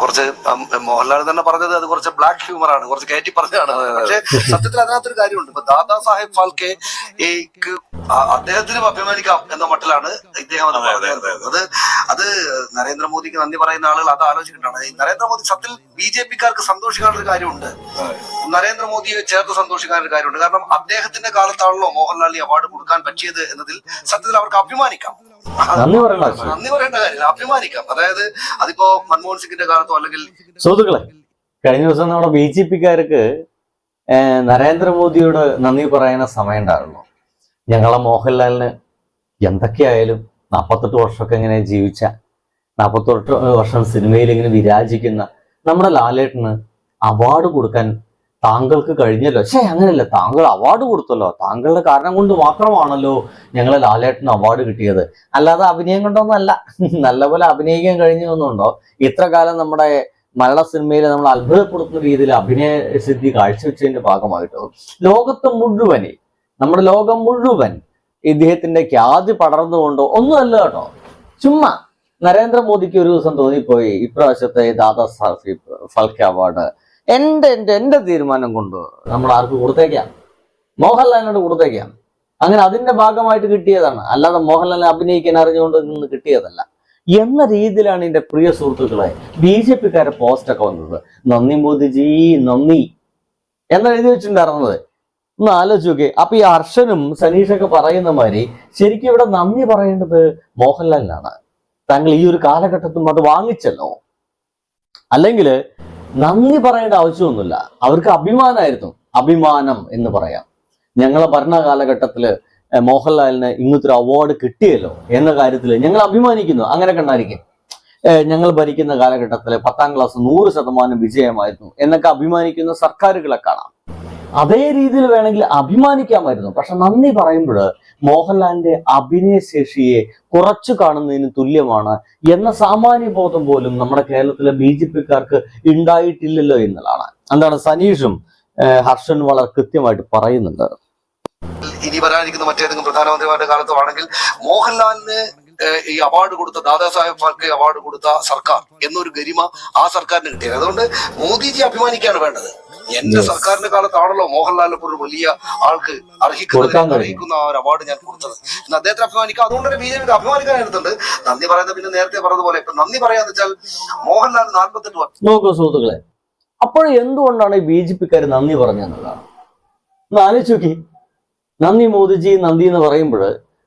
കുറച്ച് മോഹൻലാൽ തന്നെ പറഞ്ഞത് അത് കുറച്ച് ബ്ലാക്ക് ഹ്യൂമർ ആണ് കുറച്ച് കയറ്റി പറഞ്ഞതാണ്. പക്ഷെ സത്യത്തിൽ അതിനകത്തൊരു കാര്യമുണ്ട്. ഇപ്പൊ ദാദാ സാഹേബ് ഫാൽക്കെ അദ്ദേഹത്തിനും അഭിമാനിക്കാം എന്ന മട്ടിലാണ് ഇദ്ദേഹം അത് പറഞ്ഞത്. അത് അത്. നരേന്ദ്രമോദിക്ക് നന്ദി പറയുന്ന ആളുകൾ അത് ആലോചിക്കേണ്ടതാണ്. നരേന്ദ്രമോദി സത്യത്തിൽ ബി ജെ പിക്കാർക്ക് സന്തോഷിക്കാൻ ഒരു കാര്യമുണ്ട് നരേന്ദ്രമോദിയെ ചേർത്ത് സന്തോഷിക്കാൻ ഒരു കാര്യമുണ്ട്. കാരണം അദ്ദേഹത്തിന്റെ കാലത്താണല്ലോ മോഹൻലാലിന് അവാർഡ് കൊടുക്കാൻ പറ്റിയത് എന്നതിൽ സത്യത്തിൽ അവർക്ക് അഭിമാനിക്കാം. നന്ദി പറയണ്ട ആവശ്യം നന്ദി പറയേണ്ട കാര്യമില്ല. അഭിമാനിക്കാം. അതായത് അതിപ്പോ മൻമോഹൻ സിംഗിന്റെ കാലത്തോ അല്ലെങ്കിൽ സുഹൃത്തുക്കളെ കഴിഞ്ഞ ദിവസം നമ്മുടെ ബി ജെ പിക്കാർക്ക് നരേന്ദ്രമോദിയോട് നന്ദി പറയുന്ന സമയം ഉണ്ടായിരുന്നു? ഞങ്ങളെ മോഹൻലാലിന് എന്തൊക്കെയായാലും നാൽപ്പത്തെട്ട് വർഷമൊക്കെ ഇങ്ങനെ ജീവിച്ച നാൽപ്പത്തെട്ട് വർഷം സിനിമയിൽ ഇങ്ങനെ വിരാജിക്കുന്ന നമ്മുടെ ലാലേട്ടന് അവാർഡ് കൊടുക്കാൻ താങ്കൾക്ക് കഴിഞ്ഞല്ലോ. ശേ അങ്ങനെയല്ല. താങ്കൾ അവാർഡ് കൊടുത്തല്ലോ. താങ്കളുടെ കാരണം കൊണ്ട് മാത്രമാണല്ലോ ഞങ്ങളെ ലാലേട്ടന് അവാർഡ് കിട്ടിയത്. അല്ലാതെ അഭിനയം കൊണ്ടൊന്നല്ല നല്ലപോലെ അഭിനയിക്കാൻ കഴിഞ്ഞൊന്നുണ്ടോ ഇത്ര കാലം നമ്മുടെ മലയാള സിനിമയിൽ നമ്മൾ അത്ഭുതപ്പെടുത്തുന്ന രീതിയിൽ അഭിനയ സിദ്ധി കാഴ്ചവെച്ചതിന്റെ ഭാഗമായിട്ടോ? ലോകത്ത് മുഴുവൻ നമ്മുടെ ലോകം മുഴുവൻ ഇദ്ദേഹത്തിന്റെ ഖ്യാതി പടർന്നുകൊണ്ടോ ഒന്നുമല്ല കേട്ടോ. ചുമ്മാ നരേന്ദ്രമോദിക്ക് ഒരു ദിവസം തോന്നിപ്പോയി. ഇപ്രാവശ്യത്തെ ദാദാ സാഹിബ് ഫൽക്കെ അവാർഡ്. എന്റെ എന്റെ എന്റെ തീരുമാനം കൊണ്ട് നമ്മൾ ആർക്ക് കൊടുത്തേക്കാം? മോഹൻലാലിനോട് കൊടുത്തേക്കാം. അങ്ങനെ അതിന്റെ ഭാഗമായിട്ട് കിട്ടിയതാണ്. അല്ലാതെ മോഹൻലാലിനെ അഭിനയിക്കാൻ അറിഞ്ഞുകൊണ്ട് നിന്ന് കിട്ടിയതല്ല. എന്ന രീതിയിലാണ് എന്റെ പ്രിയ സുഹൃത്തുക്കളെ ബി ജെ പിക്കാരെ പോസ്റ്റൊക്കെ വന്നത്. നന്ദി മോദിജി നന്ദി. എന്നാണ് എഴുതി വെച്ചിട്ടുണ്ടായിരുന്നത്. ഒന്ന് ആലോചിച്ച് നോക്കി അപ്പൊ ഈ ഹർഷനും സനീഷൊക്കെ പറയുന്ന മാതിരി ശരിക്കും ഇവിടെ നന്ദി പറയേണ്ടത് മോഹൻലാലിനാണ്. താങ്കൾ ഈ ഒരു കാലഘട്ടത്തും അത് വാങ്ങിച്ചല്ലോ. അല്ലെങ്കിൽ നന്ദി പറയേണ്ട ആവശ്യമൊന്നുമില്ല. അവർക്ക് അഭിമാനമായിരുന്നു. അഭിമാനം എന്ന് പറയാം. ഞങ്ങളെ ഭരണ കാലഘട്ടത്തിൽ മോഹൻലാലിന് ഇങ്ങനത്തെ ഒരു അവാർഡ് കിട്ടിയല്ലോ എന്ന കാര്യത്തിൽ ഞങ്ങൾ അഭിമാനിക്കുന്നു. അങ്ങനെ കണ്ടായിരിക്കും. ഞങ്ങൾ ഭരിക്കുന്ന കാലഘട്ടത്തിൽ പത്താം ക്ലാസ് നൂറ് ശതമാനം വിജയമായിരുന്നു എന്നൊക്കെ അഭിമാനിക്കുന്ന സർക്കാരുകളെ കാണാം. അതേ രീതിയിൽ വേണമെങ്കിൽ അഭിമാനിക്കാമായിരുന്നു. പക്ഷെ നന്ദി പറയുമ്പോൾ മോഹൻലാലിന്റെ അഭിനയശേഷിയെ കുറച്ചു കാണുന്നതിന് തുല്യമാണ് എന്ന സാമാന്യ ബോധം പോലും നമ്മുടെ കേരളത്തിലെ ബി ജെ പിക്കാർക്ക് ഉണ്ടായിട്ടില്ലല്ലോ എന്നുള്ളതാണ്. എന്താണ് സനീഷും ഹർഷൻ വളരെ കൃത്യമായിട്ട് പറയുന്നുണ്ട്. ഇനി വരാനിരിക്കുന്ന മറ്റേതെങ്കിലും പ്രധാനമന്ത്രിമാരുടെ കാലത്തോ ആണെങ്കിൽ മോഹൻലാലിന് ഈ അവാർഡ് കൊടുത്ത ദാദാസാഹേബ് ഫാൽക്കെ അവാർഡ് കൊടുത്ത സർക്കാർ എന്നൊരു ഗരിമ ആ സർക്കാരിന് കിട്ടിയത്. അതുകൊണ്ട് മോദിജി അഭിമാനിക്കാണ് വേണ്ടത്. എന്റെ. സർക്കാരിന്റെ കാലത്താണല്ലോ മോഹൻലാലിനെ പോലെ വലിയ ആൾക്ക് കൊടുക്കാൻ അർഹിക്കുന്നത് അർഹിക്കുന്ന ആ ഒരു അവാർഡ് ഞാൻ കൊടുത്തത്. എന്ന് അദ്ദേഹത്തെ അഭിമാനിക്കാം. അതുകൊണ്ട് തന്നെ ബി ജെ പിക്ക് അഭിമാനിക്കാനായിട്ടുണ്ട് നന്ദി പറയുന്നത് പിന്നെ നേരത്തെ പറഞ്ഞതുപോലെ. ഇപ്പൊ നന്ദി പറയാന്ന് വെച്ചാൽ മോഹൻലാൽ നാൽപ്പത്തെട്ട് വർഷം നോക്കൂ സുഹൃത്തുക്കളെ. അപ്പോൾ എന്തുകൊണ്ടാണ് ഈ ബി ജെ പിക്കാർ നന്ദി പറഞ്ഞതെന്നുള്ളതാണ് ഒന്ന് ആലോചിച്ച് നോക്കി. നന്ദി മോദിജി നന്ദി എന്ന് പറയുമ്പോൾ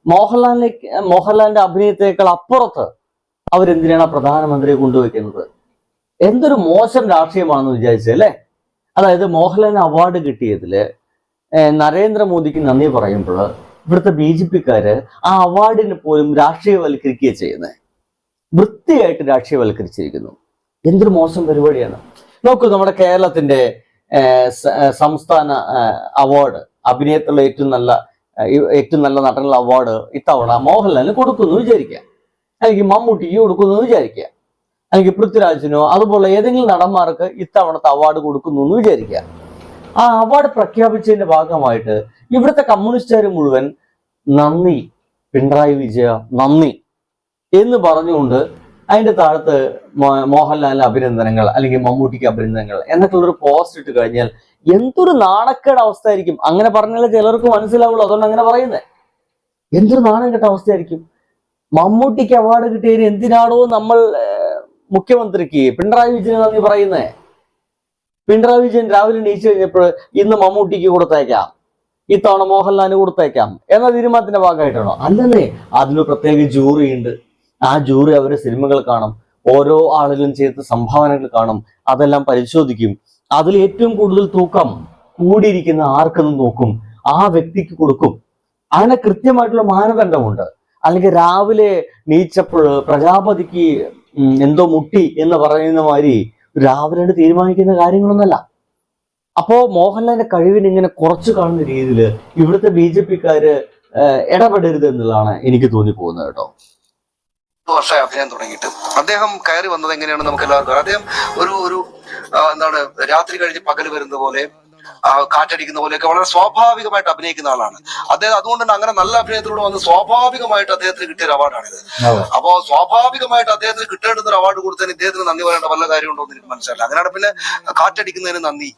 മോഹൻലാലിനെ മോഹൻലാലിന്റെ അഭിനയത്തെക്കാൾ അപ്പുറത്ത് അവരെന്തിനാണ് പ്രധാനമന്ത്രിയെ കൊണ്ടുവയ്ക്കുന്നത്? എന്തൊരു മോശം രാഷ്ട്രീയമാണെന്ന് വിചാരിച്ചത് അല്ലേ അതായത് മോഹൻലാലിന് അവാർഡ് കിട്ടിയതിൽ നരേന്ദ്രമോദിക്ക് നന്ദി പറയുമ്പോൾ ഇവിടുത്തെ ബി ജെ പിക്കാര് ആ അവാർഡിന് പോലും രാഷ്ട്രീയവൽക്കരിക്കുക ചെയ്യുന്നത് വൃത്തിയായിട്ട് രാഷ്ട്രീയവൽക്കരിച്ചിരിക്കുന്നു. എന്തൊരു മോശം പരിപാടിയാണ്. നോക്കൂ നമ്മുടെ കേരളത്തിന്റെ സംസ്ഥാന അവാർഡ് അഭിനയത്തിലുള്ള ഏറ്റവും നല്ല ഏറ്റവും നല്ല നടനുള്ള അവാർഡ് ഇത്തവണ മോഹൻലാലിന് കൊടുക്കുന്നു വിചാരിക്കുക. അല്ലെങ്കിൽ മമ്മൂട്ടിക്ക് കൊടുക്കുന്നു വിചാരിക്കുക. അല്ലെങ്കിൽ പൃഥ്വിരാജിനോ അതുപോലെ ഏതെങ്കിലും നടന്മാർക്ക് ഇത്തവണത്തെ അവാർഡ് കൊടുക്കുന്നു എന്ന് വിചാരിക്കുക. ആ അവാർഡ് പ്രഖ്യാപിച്ചതിന്റെ ഭാഗമായിട്ട് ഇവിടുത്തെ കമ്മ്യൂണിസ്റ്റുകാർ മുഴുവൻ നന്ദി പിണറായി വിജയ നന്ദി എന്ന് പറഞ്ഞുകൊണ്ട് അതിന്റെ താഴത്ത് മോഹൻലാലിന് അഭിനന്ദനങ്ങൾ അല്ലെങ്കിൽ മമ്മൂട്ടിക്ക് അഭിനന്ദനങ്ങൾ എന്നൊക്കെയുള്ളൊരു പോസ്റ്റ് ഇട്ട് കഴിഞ്ഞാൽ എന്തൊരു നാണക്കേട് അവസ്ഥയായിരിക്കും. അങ്ങനെ പറഞ്ഞാലേ ചിലർക്ക് മനസ്സിലാവുള്ളൂ. അതുകൊണ്ട് അങ്ങനെ പറയുന്നത് എന്തൊരു നാണം കെട്ട അവസ്ഥയായിരിക്കും. മമ്മൂട്ടിക്ക് അവാർഡ് കിട്ടിയതിന് എന്തിനാണോ നമ്മൾ മുഖ്യമന്ത്രിക്ക് പിണറായി വിജയൻ നന്ദി പറയുന്നേ. പിണറായി വിജയൻ രാവിലെ എണീച്ചു കഴിഞ്ഞപ്പോൾ ഇന്ന് മമ്മൂട്ടിക്ക് കൊടുത്തേക്കാം. ഇത്തവണ മോഹൻലാലിന് കൊടുത്തേക്കാം. എന്ന തീരുമാനത്തിന്റെ ഭാഗമായിട്ടാണോ? അല്ലെന്നേ അതിന് പ്രത്യേക ജൂറി ഉണ്ട്. ആ ജൂറി അവരെ സിനിമകൾ കാണും. ഓരോ ആളുകളും ചെയ്ത സംഭാവനകൾ കാണും. അതെല്ലാം പരിശോധിക്കും. അതിൽ ഏറ്റവും കൂടുതൽ തൂക്കം കൂടിയിരിക്കുന്ന ആർക്കെന്ന് നോക്കും. ആ വ്യക്തിക്ക് കൊടുക്കും. അങ്ങനെ കൃത്യമായിട്ടുള്ള മാനദണ്ഡമുണ്ട്. അല്ലെങ്കിൽ രാവിലെ നീച്ചപ്പോൾ പ്രജാപതിക്ക് എന്തോ മുട്ടി എന്ന് പറയുന്ന മാതിരി രാവിലെ തീരുമാനിക്കുന്ന കാര്യങ്ങളൊന്നല്ല. അപ്പോ മോഹൻലാലിന്റെ കഴിവിന് ഇങ്ങനെ കുറച്ചു കാണുന്ന രീതിയിൽ ഇവിടുത്തെ ബി ജെ പിക്കാര് ഇടപെടരുത് എന്നുള്ളതാണ് എനിക്ക് തോന്നിപ്പോകുന്നത് കേട്ടോ. വർഷമായി അഭിനയം തുടങ്ങിയിട്ട്. അദ്ദേഹം കയറി വന്നത് എങ്ങനെയാണ് നമുക്ക് എല്ലാവർക്കും. അദ്ദേഹം ഒരു ഒരു എന്താണ് രാത്രി കഴിഞ്ഞ് പകൽ വരുന്ന പോലെ കാറ്റടിക്കുന്ന പോലെയൊക്കെ വളരെ സ്വാഭാവികമായിട്ട് അഭിനയിക്കുന്ന ആളാണ്. അദ്ദേഹം അതുകൊണ്ട് തന്നെ അങ്ങനെ നല്ല അഭിനയത്തിലൂടെ വന്ന് സ്വാഭാവികമായിട്ട് അദ്ദേഹത്തിന് കിട്ടിയ ഒരു അവാർഡാണിത് അപ്പോ സ്വാഭാവികമായിട്ട് അദ്ദേഹത്തിന് കിട്ടേണ്ടുന്ന ഒരു അവാർഡ് കൊടുത്തതിന് ഇദ്ദേഹത്തിന് നന്ദി പറയേണ്ട വല്ല കാര്യമുണ്ടോ എന്ന് എനിക്ക് മനസ്സിലായില്ല. അങ്ങനെയാണ് പിന്നെ കാറ്റടിക്കുന്നതിന് നന്ദി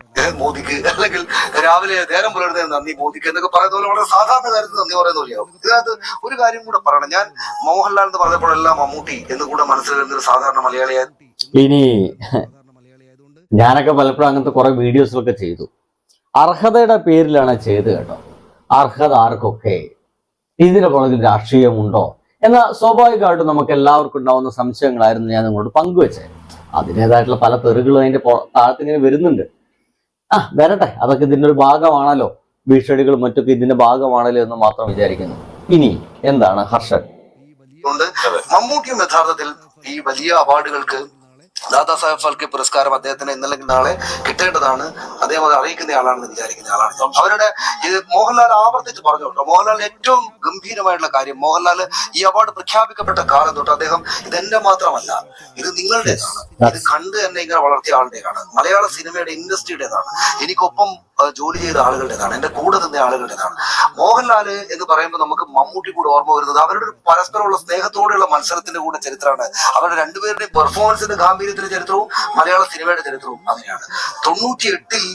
മോദിക്ക്. അല്ലെങ്കിൽ രാവിലെ നേരം പുലർന്നതിന് നന്ദി മോദിക്ക് എന്നൊക്കെ പറയുന്ന പോലെ വളരെ സാധാരണ കാര്യത്തിൽ നന്ദി പറയുന്ന പോലെയാവും. ഇതിനകത്ത് ഒരു കാര്യം കൂടെ പറയണം. ഞാൻ മോഹൻലാൽ എന്ന് പറഞ്ഞപ്പോഴെല്ലാം മമ്മൂട്ടി എന്ന് കൂടെ മനസ്സിൽ വരുന്ന ഒരു സാധാരണ മലയാളിയായി ഇനി ഞാനൊക്കെ പലപ്പോഴും അങ്ങനത്തെ കുറെ വീഡിയോസൊക്കെ ചെയ്തു. അർഹതയുടെ പേരിലാണ് ചെയ്ത് കേട്ടോ. അർഹത ആർക്കൊക്കെ? ഇതിന്റെ പുറകിൽ രാഷ്ട്രീയമുണ്ടോ? എന്ന സ്വാഭാവികമായിട്ടും നമുക്ക് എല്ലാവർക്കും ഉണ്ടാവുന്ന സംശയങ്ങളായിരുന്നു ഞാൻ നിങ്ങളോട് പങ്കുവെച്ചത്. അതിന്റെതായിട്ടുള്ള പല തെറികളും അതിന്റെ താഴത്തിങ്ങനെ വരുന്നുണ്ട്. ആ വരട്ടെ. അതൊക്കെ ഇതിന്റെ ഒരു ഭാഗമാണല്ലോ. ഭീഷണികളും മറ്റൊക്കെ ഇതിന്റെ ഭാഗമാണല്ലോ എന്ന് മാത്രം വിചാരിക്കുന്നു. ഇനി എന്താണ് ഹർഷൻ? മമ്മൂട്ടിയും യഥാർത്ഥത്തിൽ ഈ വലിയ അവാർഡുകൾക്ക് ദാദാ സാഹേബ് ഫാൽക്കെ പുരസ്കാരം അദ്ദേഹത്തിന് ഇന്നല്ലെങ്കിൽ നാളെ കിട്ടേണ്ടതാണ്. അദ്ദേഹം അത് അറിയിക്കുന്ന ആളാണെന്ന് വിചാരിക്കുന്ന ആളാണ്. അവരുടെ ഇത് മോഹൻലാൽ ആവർത്തിച്ച് പറഞ്ഞു കേട്ടോ. മോഹൻലാൽ ഏറ്റവും ഗംഭീരമായിട്ടുള്ള കാര്യം മോഹൻലാൽ ഈ അവാർഡ് പ്രഖ്യാപിക്കപ്പെട്ട കാലം തൊട്ട് അദ്ദേഹം ഇതെന്റെ മാത്രമല്ല ഇത് നിങ്ങളുടേതാണ്. ഇത് കണ്ട് എന്നെ ഇങ്ങനെ വളർത്തിയ ആളുടേതാണ്. മലയാള സിനിമയുടെ ഇൻഡസ്ട്രിയുടേതാണ്. എനിക്കൊപ്പം ജോലി ചെയ്ത ആളുകളുടേതാണ്. എന്റെ കൂടെ നിന്ന ആളുകളുടേതാണ്. മോഹൻലാൽ എന്ന് പറയുമ്പോൾ നമുക്ക് മമ്മൂട്ടി കൂടെ ഓർമ്മ വരുന്നത് അവരുടെ ഒരു പരസ്പരമുള്ള സ്നേഹത്തോടെയുള്ള മത്സരത്തിന്റെ കൂടെ ചരിത്രമാണ്. അവരുടെ രണ്ടുപേരുടെയും പെർഫോമൻസിന്റെ ഗാംഭീര്യത്തിന്റെ ചരിത്രവും മലയാള സിനിമയുടെ ചരിത്രവും അങ്ങനെയാണ്. തൊണ്ണൂറ്റി എട്ടിൽ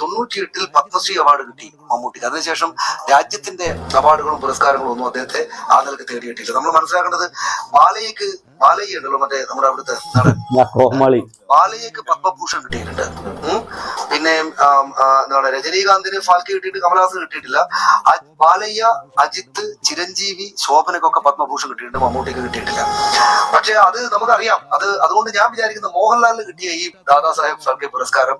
തൊണ്ണൂറ്റി എട്ടിൽ പത്മശ്രീ അവാർഡ് കിട്ടി മമ്മൂട്ടിക്ക് അതിനുശേഷം രാജ്യത്തിന്റെ അവാർഡുകളും പുരസ്കാരങ്ങളും ഒന്നും അദ്ദേഹത്തെ ആ നിലയ്ക്ക് തേടിയിട്ടില്ല നമ്മൾ മനസ്സിലാക്കേണ്ടത് ബാലയ്ക്ക് ബാലയ്യ ഉണ്ടല്ലോ മറ്റേ നമ്മുടെ അവിടുത്തെ നടൻ. ബാലയ്ക്ക് പത്മഭൂഷൺ കിട്ടിയിട്ടുണ്ട്. പിന്നെ എന്താണ് രജനീകാന്തിന് ഫാൽക്കി കിട്ടിയിട്ട് കമലഹാസൻ കിട്ടിയിട്ടില്ല. ബാലയ്യ അജിത്ത് ചിരഞ്ജീവി ശോഭനക്കൊക്കെ പത്മഭൂഷൺ കിട്ടിയിട്ടുണ്ട്. മമ്മൂട്ടിക്ക് കിട്ടിയിട്ടില്ല. പക്ഷെ അത് നമുക്കറിയാം. അത് അതുകൊണ്ട് ഞാൻ വിചാരിക്കുന്ന മോഹൻലാലിന് കിട്ടിയ ഈ ദാദാ സാഹേബ് ഫാൽക്കെ പുരസ്കാരം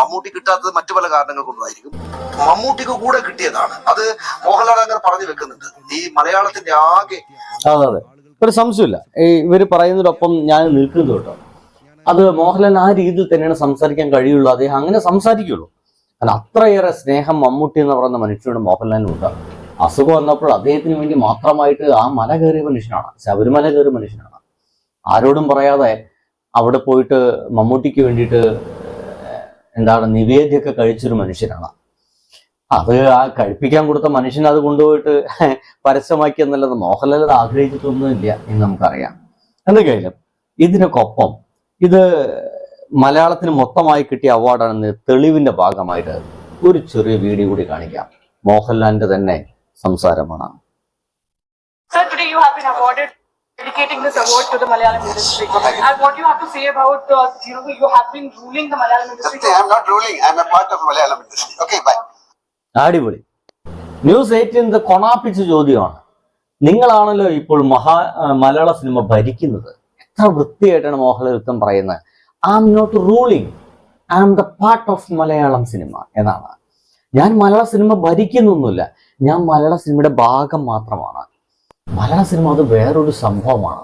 മമ്മൂട്ടി കിട്ടാത്തത് മറ്റു പല കാരണങ്ങൾ കൊണ്ടായിരിക്കും മമ്മൂട്ടിക്ക് കൂടെ കിട്ടിയതാണ്. അത് മോഹൻലാൽ അങ്ങനെ പറഞ്ഞു വെക്കുന്നുണ്ട്. ഈ മലയാളത്തിന്റെ ആകെ അതെ അതെ. ഒരു സംശയമില്ല. ഇവർ പറയുന്നതിനൊപ്പം ഞാൻ നിൽക്കുന്നത് കേട്ടോ. അത് മോഹൻലാൽ ആ രീതിയിൽ തന്നെയാണ് സംസാരിക്കാൻ കഴിയുള്ളൂ. അദ്ദേഹം അങ്ങനെ സംസാരിക്കുള്ളൂ. അല്ല അത്രയേറെ സ്നേഹം മമ്മൂട്ടി എന്ന് പറയുന്ന മനുഷ്യനോട് മോഹൻലാലിനുണ്ട് അസുഖം വന്നപ്പോൾ അദ്ദേഹത്തിന് വേണ്ടി മാത്രമായിട്ട് ആ മല കയറിയ മനുഷ്യനാണ്. ശബരിമല കയറിയ മനുഷ്യനാണ്. ആരോടും പറയാതെ അവിടെ പോയിട്ട് മമ്മൂട്ടിക്ക് വേണ്ടിയിട്ട് എന്താണ് നിവേദ്യമൊക്കെ കഴിച്ചൊരു മനുഷ്യനാണ്. അത് ആ കഴിപ്പിക്കാൻ കൊടുത്ത മനുഷ്യൻ അത് കൊണ്ടുപോയിട്ട് പരസ്യമാക്കി എന്നുള്ളത് മോഹൻലാൽ അത് ആഗ്രഹിച്ചിട്ടൊന്നുമില്ല എന്ന് നമുക്കറിയാം. എന്തൊക്കെയായാലും ഇതിനൊക്കൊപ്പം ഇത് മലയാളത്തിന് മൊത്തമായി കിട്ടിയ അവാർഡാണെന്ന് തെളിവിന്റെ ഭാഗമായിട്ട് ഒരു ചെറിയ വീഡിയോ കൂടി കാണിക്കാം. മോഹൻലാലിന്റെ തന്നെ സംസാരമാണ്. Sir, today you have been awarded dedicating this award to the Malayalam industry. And what you have to say about, uh, you know, you have been ruling the Malayalam industry. Okay, I'm not ruling. I'm a part of Malayalam industry. Okay, bye. അടിപൊളി news eighteen ഇത് കൊണാപ്പിച്ച ചോദ്യമാണ് നിങ്ങളാണല്ലോ ഇപ്പോൾ മഹാ മലയാള cinema ഭരിക്കുന്നത് എത്ര വൃത്തിയായിട്ടാണ് മോഹൻലാൽ പറയുന്നത് I am not ruling I am the part of Malayalam cinema എന്നാണ് ഞാൻ മലയാള സിനിമ ഭരിക്കുന്നൊന്നുമില്ല ഞാൻ മലയാള സിനിമയുടെ ഭാഗം മാത്രമാണ് മലയാള സിനിമ അത് വേറൊരു സംഭവമാണ്.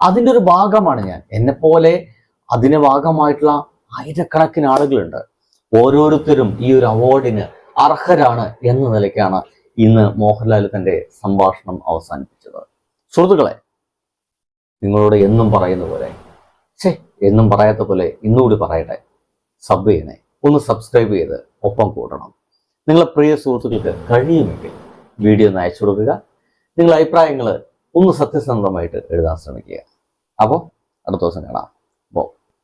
അതിന്റെ ഒരു ഭാഗമാണ് ഞാൻ. എന്നെപ്പോലെ അതിന് ഭാഗമായിട്ടുള്ള ആയിരക്കണക്കിന് ആളുകളുണ്ട്. ഓരോരുത്തരും ഈ ഒരു അവാർഡിന് അർഹരാണ് എന്ന നിലയ്ക്കാണ് ഇന്ന് മോഹൻലാൽ തന്റെ സംഭാഷണം അവസാനിപ്പിച്ചത്. സുഹൃത്തുക്കളെ നിങ്ങളോട് എന്നും പറയുന്ന പോലെ ഛേ എന്നും പറയാത്ത പോലെ ഇന്നുകൂടി പറയട്ടെ. സബ് ചെയ്യണേ ഒന്ന് സബ്സ്ക്രൈബ് ചെയ്ത് ഒപ്പം കൂടണം. നിങ്ങളെ പ്രിയ സുഹൃത്തുക്കൾക്ക് കഴിയുമെങ്കിൽ വീഡിയോ ഒന്ന് അയച്ചു കൊടുക്കുക. നിങ്ങളുടെ അഭിപ്രായങ്ങൾ ഒന്ന് സത്യസന്ധമായിട്ട് എഴുതാൻ ശ്രമിക്കുക. അപ്പോൾ അടുത്ത ദിവസം കാണാം.